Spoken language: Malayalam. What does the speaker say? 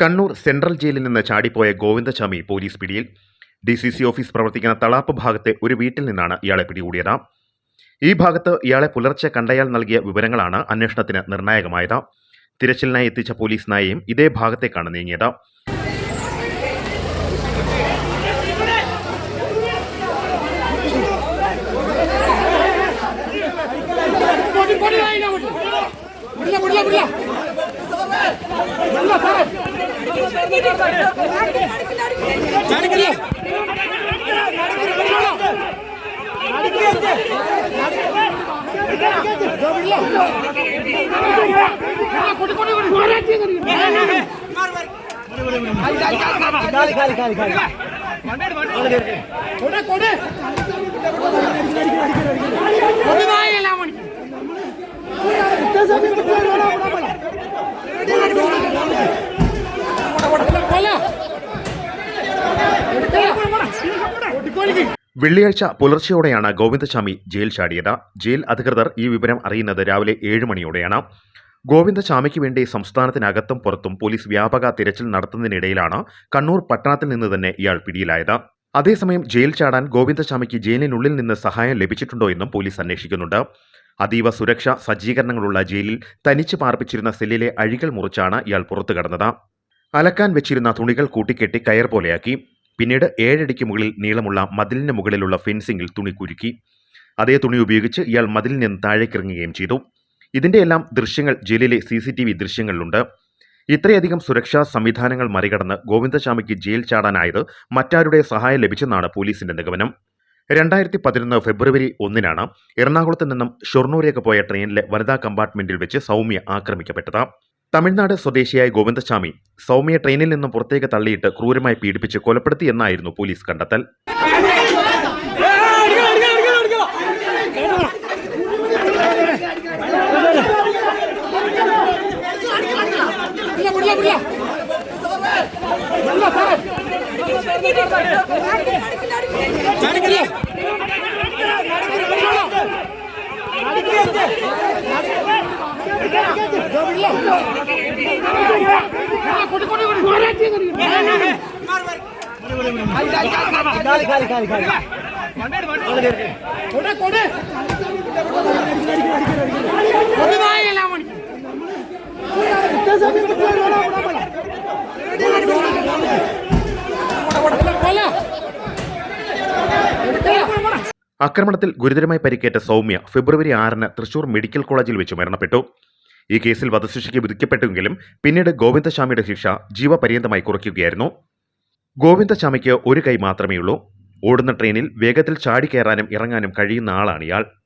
കണ്ണൂർ സെൻട്രൽ ജയിലിൽ നിന്ന് ചാടിപ്പോയ ഗോവിന്ദചാമി പോലീസ് പിടിയിൽ ഡി സി സി ഓഫീസ് പ്രവർത്തിക്കുന്ന തളാപ്പ് ഭാഗത്തെ ഒരു വീട്ടിൽ നിന്നാണ് ഇയാളെ പിടികൂടിയത് ഈ ഭാഗത്ത് ഇയാളെ പുലർച്ചെ കണ്ടയാൾ നൽകിയ വിവരങ്ങളാണ് അന്വേഷണത്തിന് നിർണായകമായത് തിരച്ചിലിനായി എത്തിച്ച പോലീസ് നായയും ഇതേ ഭാഗത്തേക്കാണ് നീങ്ങിയത് വിടില്ല സാറേ ചാടിക്കില്ല കൊടി വെള്ളിയാഴ്ച പുലർച്ചെയോടെയാണ് ഗോവിന്ദസ്വാമി ജയിൽ ചാടിയത്. ജയിൽ അധികൃതർ ഈ വിവരം അറിയുന്നത് രാവിലെ ഏഴ് മണിയോടെയാണ്. ഗോവിന്ദസ്വാമിക്ക് വേണ്ടി സംസ്ഥാനത്തിനകത്തും പുറത്തും പോലീസ് വ്യാപക തിരച്ചിൽ നടത്തുന്നതിനിടയിലാണ് കണ്ണൂർ പട്ടണത്തിൽ നിന്ന് തന്നെ ഇയാൾ പിടിയിലായത്. അതേസമയം ജയിൽ ചാടാൻ ഗോവിന്ദസ്വാമിക്ക് ജയിലിനുള്ളിൽ നിന്ന് സഹായം ലഭിച്ചിട്ടുണ്ടോ എന്നും പോലീസ് അന്വേഷിക്കുന്നുണ്ട്. അതീവ സുരക്ഷാ സജ്ജീകരണങ്ങളുള്ള ജയിലിൽ തനിച്ച് പാർപ്പിച്ചിരുന്ന സെല്ലിലെ അഴികൾ മുറിച്ചാണ് ഇയാൾ പുറത്തു കടന്നത് അലക്കാൻ വെച്ചിരുന്ന തുണികൾ കൂട്ടിക്കെട്ടി കയർ പോലെയാക്കി. പിന്നീട് ഏഴടിക്ക് മുകളിൽ നീളമുള്ള മതിലിന് മുകളിലുള്ള ഫെൻസിംഗിൽ തുണി കുരുക്കി. അതേ തുണി ഉപയോഗിച്ച് ഇയാൾ മതിലിൽ നിന്ന് താഴേക്കിറങ്ങുകയും ചെയ്തു. ഇതിന്റെയെല്ലാം ദൃശ്യങ്ങൾ ജയിലിലെ സി സി ടി വി ദൃശ്യങ്ങളിലുണ്ട്. ഇത്രയധികം സുരക്ഷാ സംവിധാനങ്ങൾ മറികടന്ന് ഗോവിന്ദശാമിക്ക് ജയിൽ ചാടാനായത് മറ്റാരുടെ സഹായം ലഭിച്ചെന്നാണ് പോലീസിന്റെ നിഗമനം. രണ്ടായിരത്തി പതിനൊന്ന് ഫെബ്രുവരി ഒന്നിനാണ് എറണാകുളത്ത് നിന്നും ഷൊർണൂരേക്ക് പോയ ട്രെയിനിലെ വനിതാ കമ്പാർട്ട്മെന്റിൽ വെച്ച് സൗമ്യ ആക്രമിക്കപ്പെട്ടത്. തമിഴ്നാട് സ്വദേശിയായ ഗോവിന്ദസ്വാമി സൗമ്യ ട്രെയിനിൽ നിന്നും പുറത്തേക്ക് തള്ളിയിട്ട് ക്രൂരമായി പീഡിപ്പിച്ച് കൊലപ്പെടുത്തി എന്നായിരുന്നു പോലീസ് കണ്ടെത്തൽ. ആക്രമണത്തിൽ ഗുരുതരമായി പരിക്കേറ്റ സൗമ്യ ഫെബ്രുവരി ആറിന് തൃശൂർ മെഡിക്കൽ കോളേജിൽ വെച്ച് മരണപ്പെട്ടു. ഈ കേസിൽ വധശിക്ഷയ്ക്ക് വിധിക്കപ്പെട്ടുവെങ്കിലും പിന്നീട് ഗോവിന്ദശാമിയുടെ ശിക്ഷ ജീവപര്യന്തമായി കുറയ്ക്കുകയായിരുന്നു. ഗോവിന്ദശാമിക്ക് ഒരു കൈ മാത്രമേയുള്ളൂ. ഓടുന്ന ട്രെയിനിൽ വേഗത്തിൽ ചാടിക്കയറാനും ഇറങ്ങാനും കഴിയുന്ന ആളാണ് ഇയാൾ.